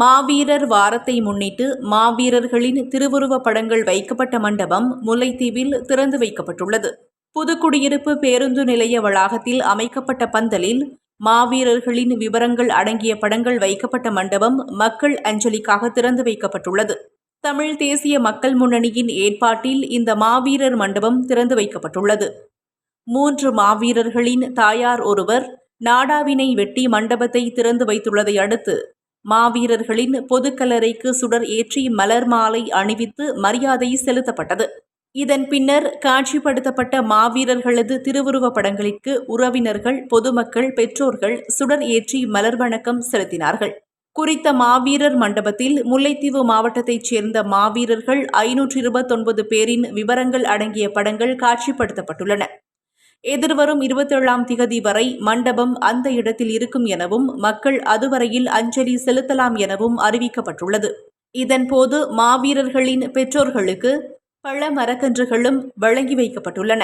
மாவீரர் வாரத்தை முன்னிட்டு மாவீரர்களின் திருவுருவப் படங்கள் வைக்கப்பட்ட மண்டபம் முல்லைத்தீவில் திறந்து வைக்கப்பட்டுள்ளது. புதுக்குடியிருப்பு பேருந்து நிலைய வளாகத்தில் அமைக்கப்பட்ட பந்தலில் மாவீரர்களின் விவரங்கள் அடங்கிய படங்கள் வைக்கப்பட்ட மண்டபம் மக்கள் அஞ்சலிக்காக திறந்து வைக்கப்பட்டுள்ளது. தமிழ் தேசிய மக்கள் முன்னணியின் ஏற்பாட்டில் இந்த மாவீரர் மண்டபம் திறந்து வைக்கப்பட்டுள்ளது. மூன்று மாவீரர்களின் தாயார் ஒருவர் நாடாவினை வெட்டி மண்டபத்தை திறந்து வைத்துள்ளதை அடுத்து மாவீரர்களின் பொதுக்கல்லறைக்கு சுடர் ஏற்றி மலர் மாலை அணிவித்து மரியாதை செலுத்தப்பட்டது. இதன் பின்னர் காட்சிப்படுத்தப்பட்ட மாவீரர்களது திருவுருவப் படங்களிற்கு உறவினர்கள் பொதுமக்கள் பெற்றோர்கள் சுடர் ஏற்றி மலர் வணக்கம் செலுத்தினார்கள். குறித்த மாவீரர் மண்டபத்தில் முல்லைத்தீவு மாவட்டத்தைச் சேர்ந்த மாவீரர்கள் ஐநூற்று இருபத்தொன்பது பேரின் விவரங்கள் அடங்கிய படங்கள் காட்சிப்படுத்தப்பட்டுள்ளன. எதிர்வரும் இருபத்தேழாம் திகதி வரை மண்டபம் அந்த இடத்தில் இருக்கும் எனவும் மக்கள் அதுவரையில் அஞ்சலி செலுத்தலாம் எனவும் அறிவிக்கப்பட்டுள்ளது. இதன்போது மாவீரர்களின் பெற்றோர்களுக்கு பழ மரக்கன்றுகளும் வழங்கி வைக்கப்பட்டுள்ளன.